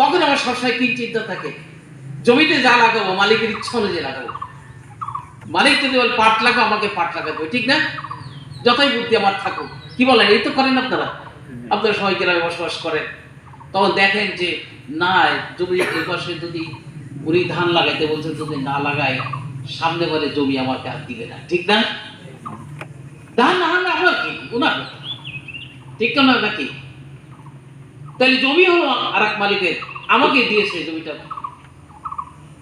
তখন আমার সবসময় কি চিন্তা থাকে? জমিতে যা লাগাবো, মালিকের ইচ্ছা অনুযায়ী লাগাবো। মালিক যদি বলে, পাট লাগাবো আমাকে পাট লাগাতে হবে। ঠিক না? যতই বুদ্ধি আমার থাকুক। কি বলেন? এই তো করেন আপনারা? আপনারা সবাই গ্রামে বসবাস করেন। তখন দেখেন যে, না, জমি এই পাশে যদি উনি ধান লাগাইতে বলছেন, যদি না লাগায়, সামনে বলে জমি আমাকে আর দিবে না। ঠিক না? ধান না হলে আমার কি কথা। ঠিক না নাকি? তাহলে জমি হলো আর এক মালিকের। আমাকে দিয়েছে জমিটা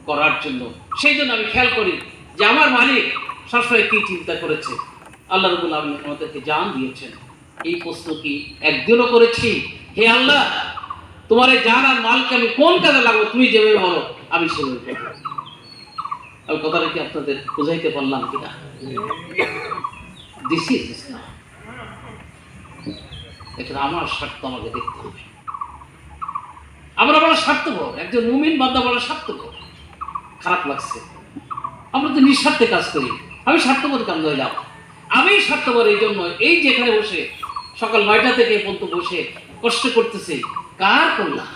করার জন্য। সেই জন্য আমি খেয়াল করি যে আমার মালিক সবসময় কি চিন্তা করেছে। আল্লাহ রবুল আলম আমাদেরকে জান দিয়েছেন। এই প্রশ্ন কি একদিনও করেছি? হে আল্লাহ, তোমার এই জান আর মালকে আমি কোন কাজে লাগবো? তুমি যেভাবে বলো, আমি সেভাবে আমি কথাটা কি আপনাদের বোঝাইতে পারলাম কিনা? দিস ইসলাম এখানে আমার স্বার্থ আমাকে দেখতে হবে। আমরা বড় স্বার্থপর, একজন মুমিন বান্দা বড় স্বার্থপর। খারাপ লাগছে। আমরা তো নিঃস্বার্থে কাজ করি। আমি স্বার্থপর কাম হইলাম? আমি স্বার্থপর এই জন্য, এই যেখানে বসে, সকাল নয়টা থেকে পর্যন্ত বসে কষ্ট করতেছি, কার কল্যাণ?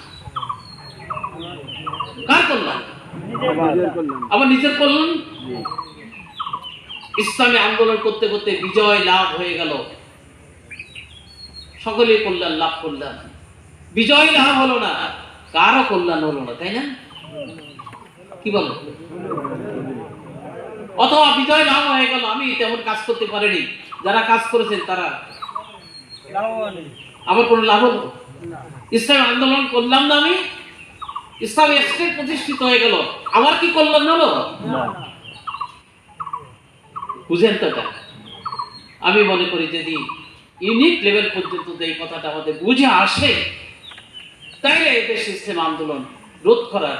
কার কল্যাণ? আমার নিজের কল্যাণ? ইসলামী আন্দোলন করতে করতে বিজয় লাভ হয়ে গেল। সকলেই কল্যাণ, লাভ করলাম বিজয় লাভ হলো না। কারও কল্যাণ হলো না তাই না? কি বলো? অথবা বিজয় লাভ হয়ে গেল আমি তেমন কাজ করতে পারিনি। যারা কাজ করেছেন তারা? আমার কোনো লাভ হলো? ইসলামী আন্দোলন করলাম না আমি? ইসলামী স্টেট প্রতিষ্ঠিত হয়ে গেল। আমার কি কল্যাণ হলো? বুঝেন তো এটা? আমি মনে করি যদি ইউনিক লেভেল পর্যন্ত এই কথাটা আমাদের বুঝে আসে তাইলে এদের সিস্টেম আন্দোলন রোধ করার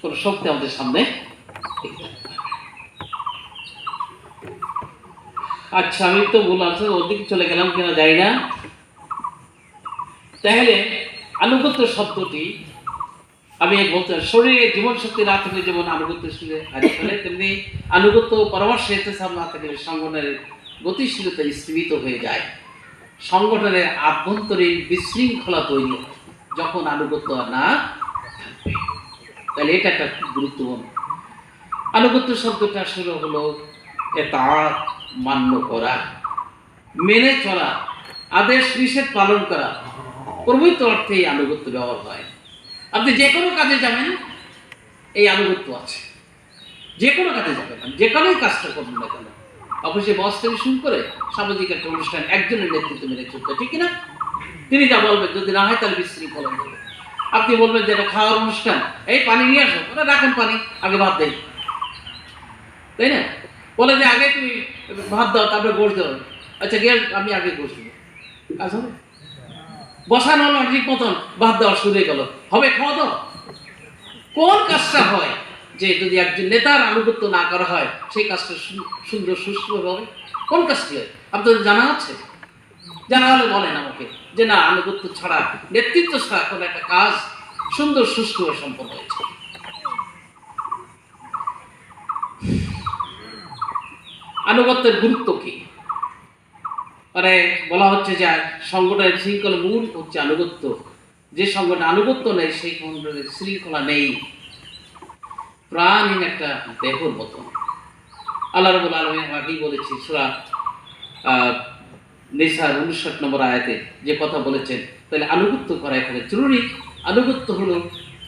কোন শক্তি আমাদের সামনে আচ্ছা আমি তো বললাম স্যার ওদিকে চলে গেলাম কিনা জানি না। তাহলে আনুগত্য শব্দটি আমি বলতে শরীরে জীবন শক্তি না থাকলে যেমন আনুগত্য শুনে হারিয়ে তেমনি আনুগত্য পরামর্শ ইতিসাব না থাকলে সংগঠনের গতিশীলতা স্থীমিত হয়ে যায়। সংগঠনের আভ্যন্তরীণ বিশৃঙ্খলা তৈরি হয়, যখন আনুগত্য না তাহলে এটা একটা গুরুত্বপূর্ণ। আনুগত্য শব্দটা আসলে হলো এটা মান্য করা, মেনে চলা, আদেশ নিষেধ পালন করা। প্রভৃত অর্থে এই আনুগত্য ব্যবহার হয়। আপনি যে কোনো কাজে যাবেন, এই আনুগত্য আছে। যে কোনো কাজে যাবেন যে কোনোই কাজটা করবেন না কেন অফিসে বস থেকে শুরু করে সামাজিক একটা অনুষ্ঠান, একজনের নেতৃত্ব মেনে চলতে ঠিক না তিনি যা বলবেন, যদি না হয় তাহলে বিশৃঙ্খলা হবে। আপনি বলবেন যে এটা খাওয়ার অনুষ্ঠান, এই পানি নিয়ে আসো, ওরা রাখেন পানি, আগে ভাত দেয়। তাই না? বলে যে আগে তুমি ভাত দাও, তারপরে গোশ দাও। আচ্ছা গিয়ে আমি আগে গোশ দেবো। কাজ হবে? বসানো হলো ঠিক মতন, ভাত দেওয়া শুরু গেল। হবে খাওয়া দাও কোন কাজটা হয়? যে যদি একজন নেতার আনুগত্য না করা হয়, সেই কাজটা সুন্দর হবে কোন কাজটি হয়? আপনাদের জানা আছে? জানা হলে বলেন আমাকে। যে না, আনুগত্য ছাড়া, নেতৃত্ব ছাড়া কোনো একটা কাজ সুন্দর সুষ্ঠুভাবে সম্পন্ন হয়েছে। আনুগত্যের গুরুত্ব কি? মানে বলা হচ্ছে যে সংগঠনের শৃঙ্খলা মূল হচ্ছে আনুগত্য। যে সংগঠন আনুগত্য নেই, সেই সংগঠনের শৃঙ্খলা নেই। প্রাণহীন একটা দেহর মতো। আল্লাহ রবুল আলমী আগেই বলেছি সুরা নেশার উনষাট নম্বর আয়াতে যে কথা বলেছেন, তাহলে আনুগত্য করা এখানে জরুরি। আনুগত্য হলো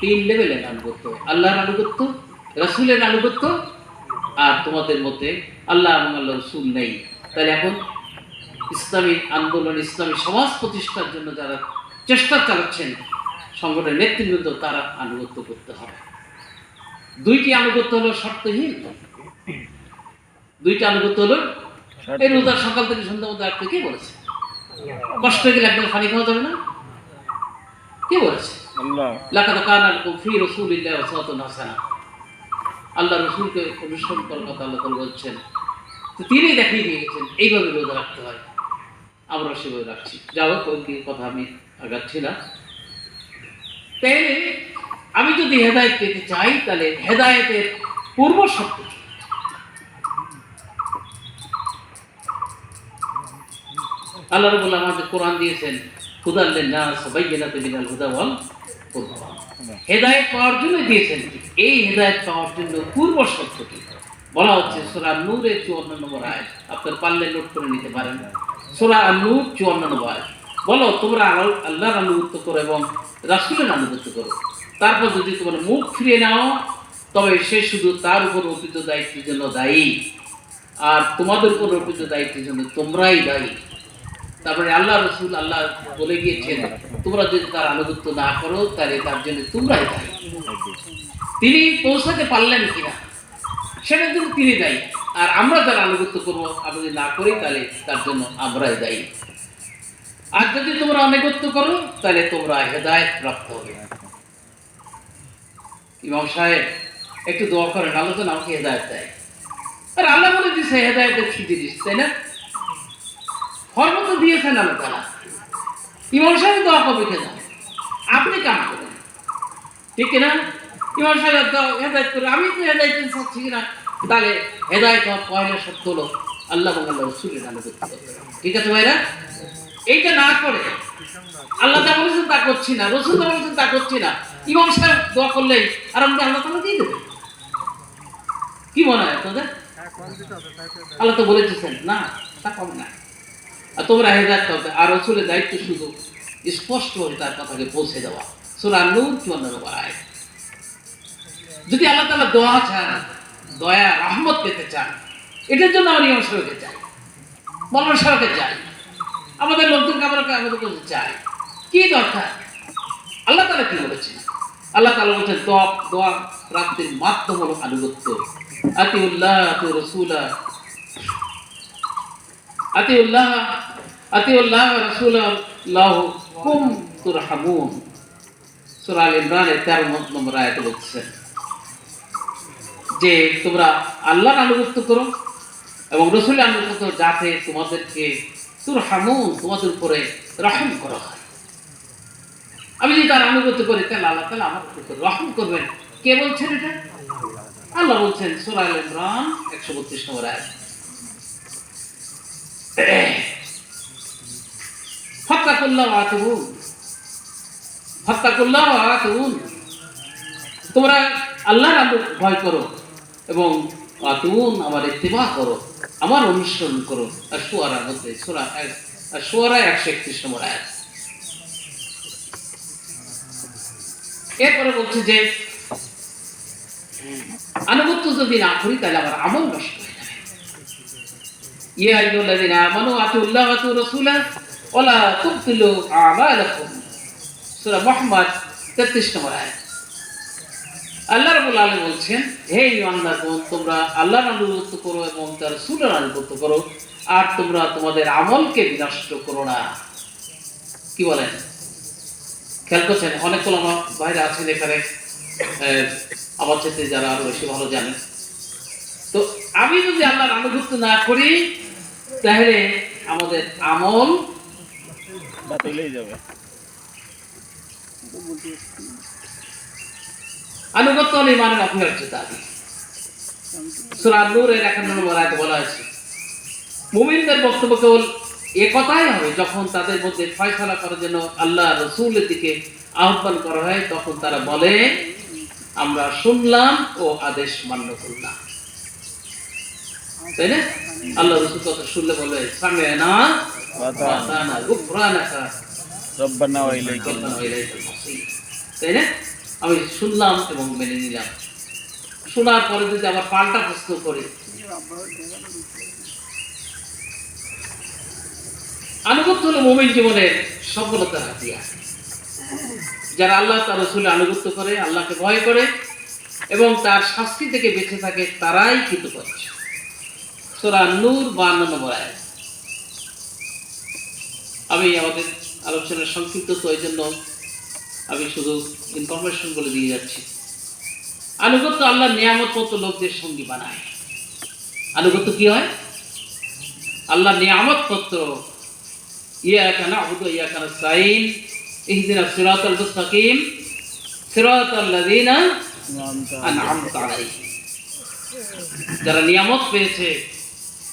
তিন লেভেলের আনুগত্য। আল্লাহর আনুগত্য, রাসূলের আনুগত্য, আর তোমাদের মধ্যে আল্লাহ এবং আল্লাহ রসুল নেই। তাহলে এখন ইসলামী আন্দোলন, ইসলামী সমাজ প্রতিষ্ঠার জন্য যারা চেষ্টা চালাচ্ছেন, সংগঠনের নেতৃবৃন্দ, তারা আনুগত্য করতে হবে। দুইটি আনুগত্য হলো শর্তহীন দুইটা আনুগত্য হলো এই রোজার সকাল থেকে সন্ধ্যা মধ্যে রাখতে কে বলেছে? কষ্ট হয়ে গেলে একদিন পানি খাওয়া যাবে না? কে বলেছে? ফি রাসূলিল্লাহি উসওয়াতুন হাসানাহ আল্লাহ রসুলকে অনুসরণ করার কথা আল্লাহ তাআলা বলছেন। তো তিনি দেখিয়ে দিয়ে গেছেন এইভাবে রোজা রাখতে হয়। আমরা সেভাবে রাখছি। যা হোক ওই কথা আমি আগাচ্ছি না। তাইলে আমি যদি হেদায়ত পেতে চাই, তাহলে হেদায়েতের পূর্ব শব্দ আল্লাহ রবুল্লাহ আমাদের কোরআন দিয়েছেন হুদাল্লেন না সবাই বিনাল হুদা বল হেদায়ত পাওয়ার জন্য দিয়েছেন এই হেদায়ত পাওয়ার জন্য পূর্ব শর্ত কি? বলা হচ্ছে সোরা নূরের চুয়ান্ন নম্বর আয় আপনার পারলে নোট করে নিতে পারেন। সোরা নূর চুয়ান্ন নম্বর আয় বলো, তোমরা আল্লাহ- আল্লাহর আনুগত্য করো এবং রাসুলের আনুগত্য করো। তারপর যদি তোমার মুখ ফিরিয়ে নাও, তবে সে শুধু তার উপর অর্পিত দায়িত্বের জন্য দায়ী। আর তোমাদের উপর অর্পিত দায়িত্বের জন্য তোমরাই দায়ী। তারপরে আল্লাহ রসুল আল্লাহ বলে গিয়েছেন, তোমরা যদি তার আনুগত্য না করো, তাহলে তার জন্য তোমরাই দায়ী। তিনি পৌঁছাতে পারলেন কিনা, সেটার জন্য তিনি দায়ী। আর আমরা তার আনুগত্য করব আমরা যদি না করি, তাহলে তার জন্য আমরাই দায়ী। আর যদি তোমরা আনুগত্য করো, তাহলে তোমরা হেদায়ত প্রাপ্ত হবে। ইমাম সাহেব, একটু দোয়া করেন, আল্লাহ তো আমাকে হেদায়ত দেয়। আর আল্লাহ বলে দিচ্ছে হেদায়তের কি জিনিস তাই না? ফর্ম তো দিয়েছেন আল্লাহ তারা ইমাম সাহেব দোয়া করবে কেন আপনি কাম করেন। ঠিক না ইমাম সাহেব হেদায়ত করে, আমি তো হেদায়ত চাচ্ছি কিনা? তাহলে হেদায়ত হওয়ার পয়লা সত্য হলো আল্লাহ আল্লাহ রসুলের হবে। ঠিক আছে ভাইরা? এইটা না করে আল্লাহ যা বলেছেন তা করছি না, রসুল যা বলেছেন তা করছি না। ইমাম সাহেব দোয়া করলেই আর আমাকে আল্লাহ দিয়ে দেবে? কি মনে হয় তোদের আল্লাহ তো না, তা কম না। আর তোমরা হেদায়ত করবে, আর দায়িত্ব শুধু তার কথাকে পৌঁছে দেওয়া। নূর চুয়ান্ন নম্বর আয় যদি আল্লাহ তালা দোয়া চান, দয়া, রহমত পেতে চান, এটার জন্য আমরা ইমাম সাহেবকে চাই। মৌলানা সাহেবকে চাই। আমাদের লোকজনকে আমরা আমাদের চাই। কি দরকার? আল্লাহ তালা কি বলেছেন আল্লাহ তালা বলছেন, দোয়া দোয়া প্রাপ্তির মাধ্যম হলো আনুগত্য আতিউল্লাহ আতি রসুলা। আতিউল্লাহ আতিউল্লাহ রসুল্লাহ কুম তুরহামুন। সূরা আল ইমরানের 13 নম্বর আয়াতে বলছেন যে, তোমরা আল্লাহর আনুগত্য করো এবং রসুলের আনুগত্য যাতে তোমাদেরকে তুরহামুন, তোমাদের উপরে রহম করা হয়। আমি যদি তার আনুগত্য করি, তাহলে আল্লাহ তাহলে আমার উপর রহম করবেন। কে বলছেন এটা? আল্লাহ বলছেন, সূরা আল ইমরান 132 নম্বর আয়াত। ফাত্তাকুল্লাহ ওয়া আতিউন ফাত্তাকুল্লাহ ওয়া আতিউন তোমরা আল্লাহর আলো ভয় করো এবং আতুন আমার ইত্তেবা করো, আমার অনুসরণ করো। আর সুয়ারার মধ্যে, সুরা একশো একত্রিশ নম্বর আয়াত। এরপরে বলছে যে, আনুগত্য যদি না করি, তাহলে আমার আমল নষ্ট হয়ে যাবে। আইয়ুল্লাযিনা আমানু আতিউল্লাহ ওয়া আতিউ রাসূলা, ওয়ালা তুবতিলু আমালাকুম। সূরা মুহাম্মদ 33 নম্বর আল্লাহ বলছেন, হে ইমানদারগণ তোমরা আল্লাহর আনুগত্য করো এবং তার সুরের আনুগত্য করো, আর তোমরা তোমাদের আমলকে বিনষ্ট করো না। কি বলেন? খেয়াল করছেন অনেক আমার বাইরে আছেন এখানে আমার সাথে যারা আরও বেশি ভালো জানেন তো আমি যদি আল্লাহর আনুগত্য না করি তাহলে আমাদের আমল বাতিলেই যাবে। আনুগত্য হলে দাবি সূরা নূরের 51 নম্বর আয়াতে বলা আছে মুমিনদের বক্তব্য কেবল এ কথাই হবে যখন তাদের মধ্যে ফয়সালা করার জন্য আল্লাহ রসুলের দিকে আহ্বান করা হয় তখন তারা বলে আমরা শুনলাম ও আদেশ মান্য করলাম। তাই না? আল্লাহ রসুল কথা শুনলে বলে সামনে না। তাই না? আমি শুনলাম এবং মেনে নিলাম। শোনার পরে যদি আবার পাল্টা প্রশ্ন করি আনুগত্য হলো মোমিন জীবনের সফলতার হাতিয়ার যারা আল্লাহ তার রসুলে আনুগত্য করে, আল্লাহকে ভয় করে এবং তার শাস্তি থেকে বেঁচে থাকে, তারাই কিন্তু করছে সোরা নূর বান্ন নম্বর। আমি আমাদের আলোচনার সংক্ষিপ্ত তো এই জন্য আমি শুধু ইনফরমেশন বলে দিয়ে যাচ্ছি। আনুগত্য আল্লাহ নিয়ামত মতো লোকদের সঙ্গী বানায়। আনুগত্য কি হয়? আল্লাহ নিয়ামত পত্র আবুদু ইয়া কানা সাইন ইহদিনা সিরাতাল মুস্তাকিম সিরাতাল লাযিনা আনআমতা আলাইহিম যারা নিয়ামত পেয়েছে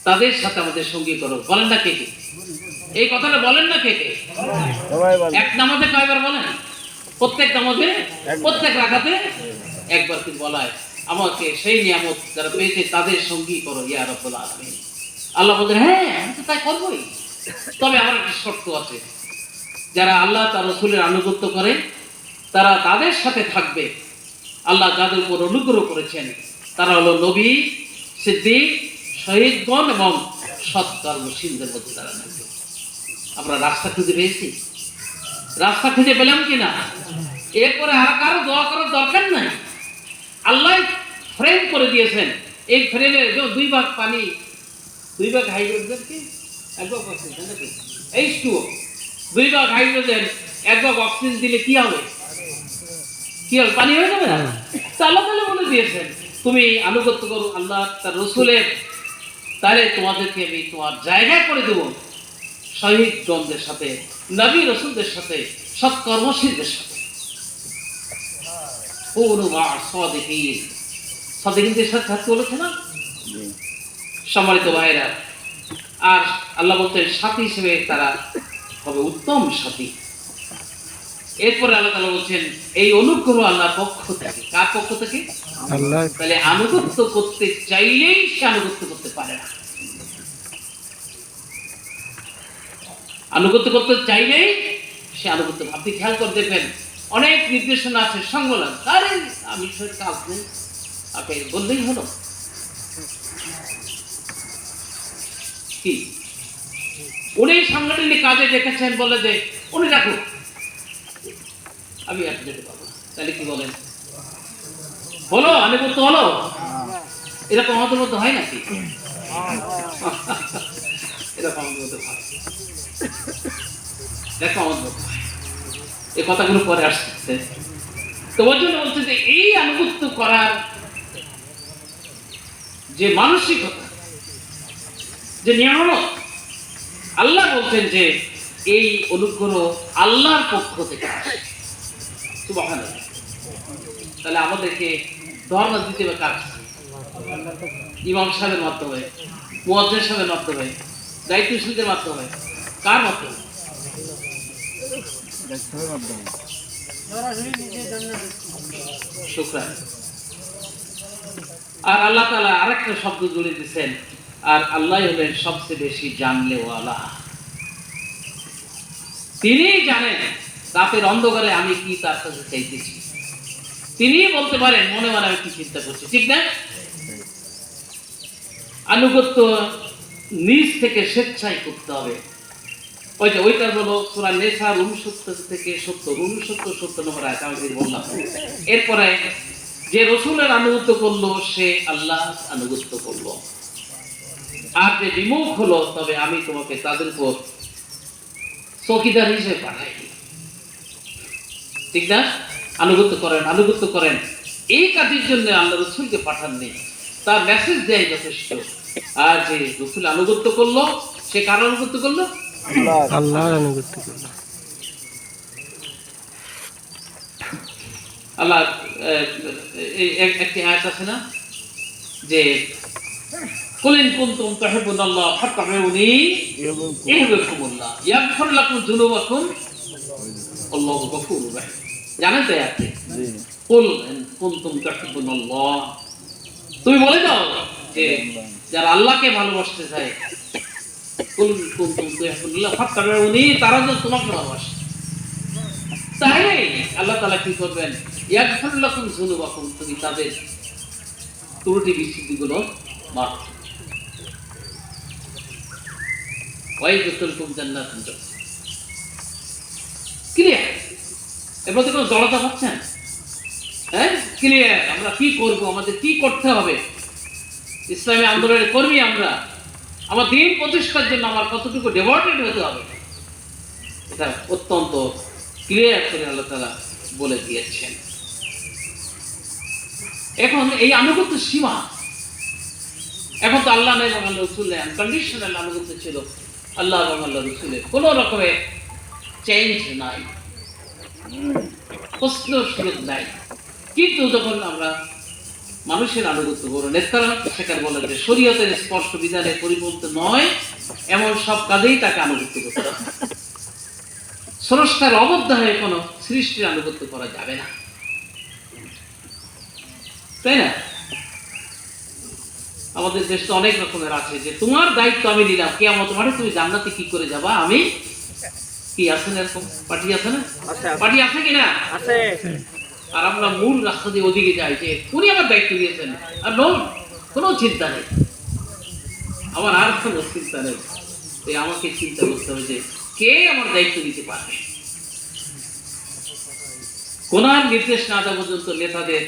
তাদের সাথে আমাদের সঙ্গী করো। বলেন না কে কি? এই কথাটা বলেন না কে কে? এক নামাজে কয়বার বলেন? প্রত্যেক নামাজে? প্রত্যেক রাখাতে একবার কি বলায়? আমাকে সেই নিয়ামত যারা পেয়েছে তাদের সঙ্গী করো ইয়া রব্বুল আলামিন। আল্লাহ হ্যাঁ আমি তো তাই করবোই। তবে আমার একটা শর্ত আছে। যারা আল্লাহ তার রসুলের আনুগত্য করে, তারা তাদের সাথে থাকবে। আল্লাহ যাদের উপর অনুগ্রহ করেছেন। তারা হলো নবী, সিদ্দিক, শহীদগণ এবং সৎকর্মশীলদের মধ্যে তারা থাকবে। আমরা রাস্তা খুঁজে পেয়েছি। রাস্তা খুঁজে পেলাম কিনা? এরপরে আর কারও দোয়া করার দরকার নাই। আল্লাহ ফ্রেম করে দিয়েছেন। এই ফ্রেমে দুই ভাগ পানি, দুই ভাগ হাইড্রোজেন এইচ টু দুই ভাগ হাইড্রোজেন এক ভাগ অক্সিজেন দিলে কি হবে? কি হবে? পানি হয়ে যাবে না? তা আল্লাহ তাআলা বলে দিয়েছেন তুমি আনুগত্য করো আল্লাহ তার রসুলের। তাহলে তোমাদেরকে আমি তোমার জায়গায় করে দেবো। শহীদ গণদের সাথে নবী রসুলদের সাথে সৎকর্মশীলদের সাথে। কোন সদিকিন। সদিকিনদের সাথে থাকতে বলেছে না? সম্মানিত ভাইরা আর আল্লাহ বলতেন সাথী হিসেবে তারা হবে উত্তম সাথী। এরপরে আল্লাহ তাআলা বলছেন এই অনুগ্রহ আল্লাহর পক্ষ থেকে কার পক্ষ থেকে? আল্লাহ। তাহলে আনুগত্য করতে চাইলেই সে আনুগত্য করতে পারে না। আনুগত্য করতে চাইলেই সে আনুগত্য আপনি খেয়াল করে দেখবেন অনেক নির্দেশনা আছে সংবলন আরে আমি শরীর কাজ নেই আপনি বললেই হলো। কি? উনি সাংগঠনিক কাজে দেখেছেন বলে যে, উনি রাখুন আমি যেতে পারব তাহলে কি বলেন? হলো? আনুগত্য হলো? এরকম আমাদের হয় নাকি? এরকম আমাদের মধ্যে হয়। দেখো আমাদের। এই কথাগুলো পরে আসছে। তো ওই জন্য বলছে যে, এই আনুগত্য করার যে মানসিকতা যে নিয়ামত। আল্লাহ বলছেন যে এই অনুগ্রহ আল্লাহর পক্ষ থেকে আসে। তাহলে আমাদেরকে ধর্ম দিতে হবে কাছে? ইমাম সাহেবের মাধ্যমে, মুয়াজ্জিন সাহেবের মাধ্যমে, দায়িত্বশীলদের মাধ্যমে, কার মাধ্যমে? আর আল্লাহ তালা আরেকটা শব্দ জুড়ে দিচ্ছেন আর আল্লাহ হলেন সবচেয়ে বেশি জানলেওয়ালা তিনি জানেন রাতের অন্ধকারে আমি কি তার কাছে চাইতেছি। তিনি বলতে পারেন, মনে মনে আমি কি চিন্তা করছি, ঠিক না? আনুগত্য নিজ থেকে স্বেচ্ছায় করতে হবে। ওই যে ওইটা হলো সুরা নেশার উনসত্তর থেকে সত্তর উনসত্তর সত্তর নম্বর আয়াত, আমি বললাম। এরপরে যে রসুলের আনুগত্য করল, সে আল্লাহ আনুগত্য করল। আর যে বিমুখ হলো তবে আমি তোমাকে তাদের উপর চৌকিদার হিসেবে পাঠাই ঠিক না? আনুগত্য করেন আনুগত্য করেন। এই কাজের জন্য আল্লাহ রসুলকে পাঠাননি। তার মেসেজ দেয় যথেষ্ট। আর যে রসুল আনুগত্য করল সে কার আনুগত্য করল? আল্লাহ আল্লাহর আনুগত্য করল। আল্লাহ একটি আয়াত আছে না? যে কুলিন কুনতুম তুহিব্বুনাল্লাহ ফাত্তাবিউনি ইহবিবকুমুল্লাহ ইয়াগফির লাকুম যুনুবাকুম আল্লাহু গফুরুর রাহিম জানেন তো কুল কুনতুম তুমি বলে দাও যে যারা আল্লাহকে ভালোবাসতে চায় কুল কুনতুম তুহিব্বুনাল্লাহ ফাত্তাবিউনি তারা যেন তোমাকে ভালোবাসে। তাহলে আল্লাহ তাআলা কি করবেন? ইয়াগফির লাকুম যুনুবাকুম তুমি তাদের ত্রুটি বিচ্ছুতিগুলো মাফ ওয়াইদুলকুম জান্নাতুন ক্লিয়ার এর মধ্যে কোনো জড়তা পাচ্ছেন হ্যাঁ? ক্লিয়ার আমরা কি করব? আমাদের কি করতে হবে? ইসলামী আন্দোলনের কর্মী আমরা। আমার দিন প্রতিষ্ঠার জন্য আমার কতটুকু ডেভোটেড হতে হবে? এটা অত্যন্ত ক্লিয়ার করে আল্লাহ তালা বলে দিয়েছেন। এখন এই আনুগত্য সীমা। এখন তো আল্লাহ নেই আনকন্ডিশনাল আনুগত্য ছিল। আল্লাহ আল্লাহ রসুলের। কোনো রকমের চেঞ্জ নাই। প্রশ্ন সুযোগ নাই। কিন্তু যখন আমরা মানুষের আনুগত্য করো নেতারা সেখানে বলে যে শরীয়তের স্পষ্ট বিধানে পরিপূর্ণ নয়, এমন সব কাজেই তাকে আনুগত্য করতে হবে। স্রষ্টার অবদ্ধ হয়ে কোনো সৃষ্টির আনুগত্য করা যাবে না। তাই না? আমাদের দেশ তো অনেক রকমের আছে যে তোমার দায়িত্ব আমি নিলাম। কে আমার তোমার তুমি জান্নাতে কি করে যাবা? আমি কি আছে না এরকম? পার্টি আছে না? পার্টি আছে কিনা? আছে। আর আমরা মূল রাস্তা দিয়ে ওদিকে যাই যে উনি আমার দায়িত্ব দিয়েছেন আর নো কোনো চিন্তা নেই। আমার আর কোনো চিন্তা নেই। তাই আমাকে চিন্তা করতে হবে যে কে আমার দায়িত্ব দিতে পারবে? কোনার নির্দেশ না দেওয়া পর্যন্ত নেতাদের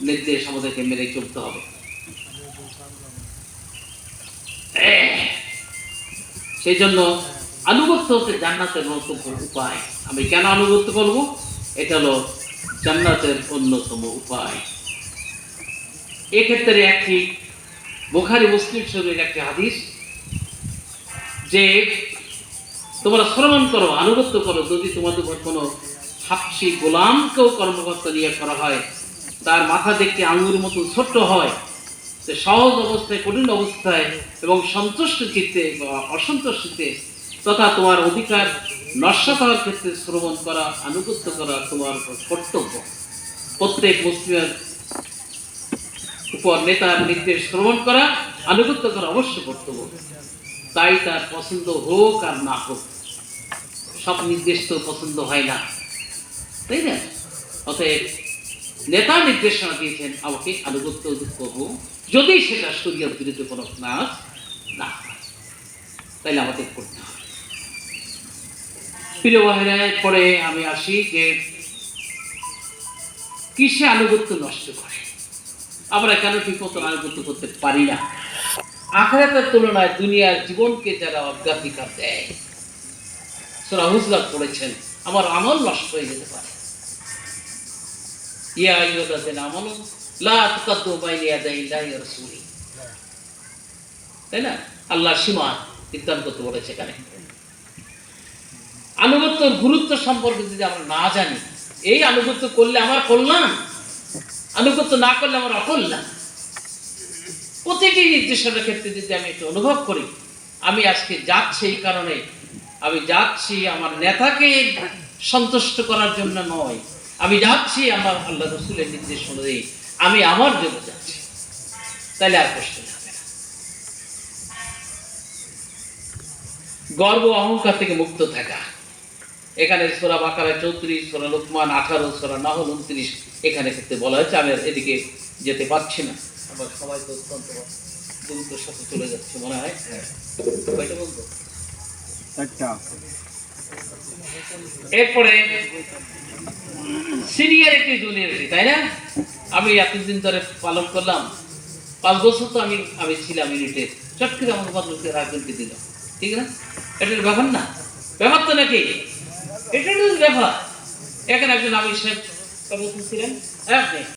নির্দেশ আমাদেরকে মেনে চলতে হবে। সেই জন্য আনুগত্য হচ্ছে জান্নাতের নতুন উপায়। আমি কেন আনুগত্য করব? এটা হলো জান্নাতের অন্যতম উপায়। এক্ষেত্রে একটি বোখারি মুসলিম শরীরের একটি হাদিস যে তোমরা শ্রমণ করো, আনুগত্য করো, যদি তোমাদের কোনো হাফসি গোলামকেও কর্মকর্তা নিয়ে করা হয়, তার মাথা দেখতে আঙুর মতো ছোট্ট হয় সে সহজ অবস্থায়, কঠিন অবস্থায় এবং সন্তুষ্ট চিত্তে বা অসন্তুষ্ট চিত্তে তথা তোমার অধিকার নস্বাত হওয়ার ক্ষেত্রে শ্রবণ করা, আনুগত্য করা তোমার কর্তব্য। প্রত্যেক মুসলিমের উপর নেতার নির্দেশ শ্রবণ করা, আনুগত্য করা অবশ্য কর্তব্য। তাই তার পছন্দ হোক আর না হোক, সব নির্দেশ তো পছন্দ হয় না। তাই না? অতএব নেতা নির্দেশনা দিয়েছেন আমাকে আনুগত্য করব। যদি সেটা শরীয়ত বিরুদ্ধ কোনো নাচ না তাইলে আমাদের করতে হবে। প্রিয় পরে আমি আসি যে কিসে আনুগত্য নষ্ট করে? আমরা কেন ঠিক মতো আনুগত্য করতে পারি না? আখরাতের তুলনায় দুনিয়ার জীবনকে যারা অগ্রাধিকার দেয়, সুরা হুজরাত পড়েছেন, আমার আমল নষ্ট হয়ে যেতে পারে। ইয়া আইয়ুহাল্লাযিনা আমানু, লা রাসূলি। তাই না? সীমা বলেছে এখানে। আনুগত্যর গুরুত্ব সম্পর্কে যদি আমরা না জানি, এই আনুগত্য করলে আমার কল্যাণ, আনুগত্য না করলে আমার অকল্যাণ। প্রতিটি নির্দেশনার ক্ষেত্রে যদি আমি একটু অনুভব করি, আমি আজকে যাচ্ছি এই কারণে, আমি যাচ্ছি আমার নেতাকে সন্তুষ্ট করার জন্য নয় আমি যাচ্ছি আমার আল্লাহ রসুলের নির্দেশ অনুযায়ী আমি আমার জন্য যাচ্ছি। তাহলে আর কষ্ট হবে না। গর্ব অহংকার থেকে মুক্ত থাকা। এখানে সোরা বাকারা চৌত্রিশ সোরা লোকমান আঠারো সোরা নাহল উনত্রিশ এখানে ক্ষেত্রে বলা হয়েছে আমি আর এদিকে যেতে পারছি না। আমার সবাই তো অত্যন্ত দ্রুত সাথে চলে যাচ্ছে মনে হয়। কয়টা বলব? চারটা সিনিয়র একটি জুনিয়রিটি তাই না? আমি এতদিন ধরে পালন করলাম। পাঁচ বছর তো আমি আমি ছিলাম ইউনিটে। চট করে আমাকে বছর রাজনীতি দিল। ঠিক না? এটার ব্যাপার না। ব্যাপার তো নাকি? এটা ব্যাপার। এখানে একজন আমি সাহেব ছিলেন? হ্যাঁ আপনি?